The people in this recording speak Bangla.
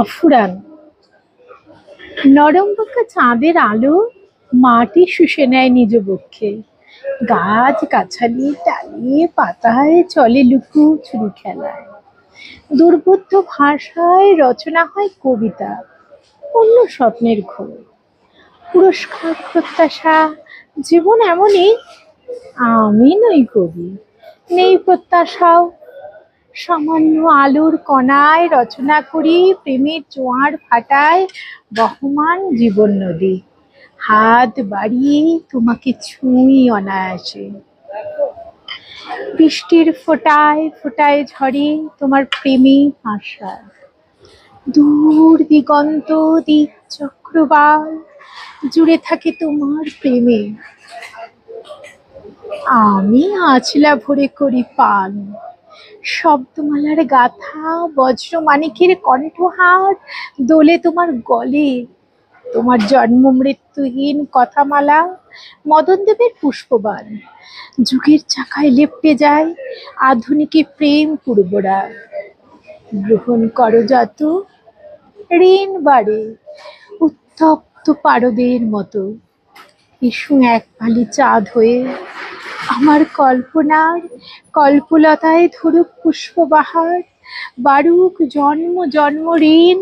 অফুরান। নরম বাঁকা চাঁদের আলো মাটি শুষে নেয় নিজ বক্ষে। গাছ গাছালি ডালিয়ে পাতায় চলে লুকু চুরি খেলায়। দুর্বোধ্য ভাষায় রচনা হয় কবিতা, অন্য স্বপ্নের ঘোর। পুরস্কার, প্রত্যাশা, জীবন এমনই, আমি নই কবি, নেই প্রত্যাশাও সামান্য আলুর কণায় রচনা করি, প্রেমের জোয়ার ফাটায় বহমান জীবন নদী। হাত বাড়িয়ে তোমাকে ছুঁই অনায়াসে। বৃষ্টির ফোটায় ফোটায় ঝরে তোমার প্রেমে আশা দূর দিগন্ত দিক চক্রবাল জুড়ে থাকে তোমার প্রেমে। আমি আছলা ভরে করি পান শব্দমালার গাথা বজ্র মানিকের কণ্ঠহার, দোলে তোমার গলে, তোমার জন্ম মৃত্যুহীন কথামালা, মদন দেবের পুষ্পবান। যুগের চাকায় লেপটে যায় আধুনিকে প্রেম পূর্বরা। গ্রহণ করো যত ঋণ বাড়ে উত্তপ্ত পারদের মতো। ইসু এক পালি চাঁদ হয়ে আমার কল্পনার কল্পলতায় ধরুক পুষ্পবাহার বারুক জন্ম জন্ম ঋণ